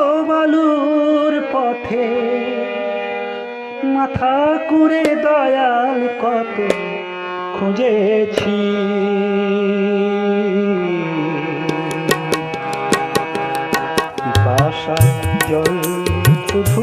তপ্তবালুর পথে মাথা করে দয়াল কত খুঁজেছি। বাসায় জল শুধু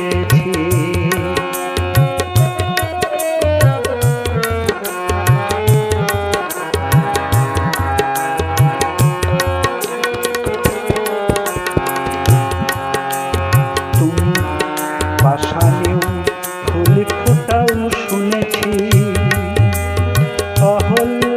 বাসানেও ফুল শুনেছি। অহল্য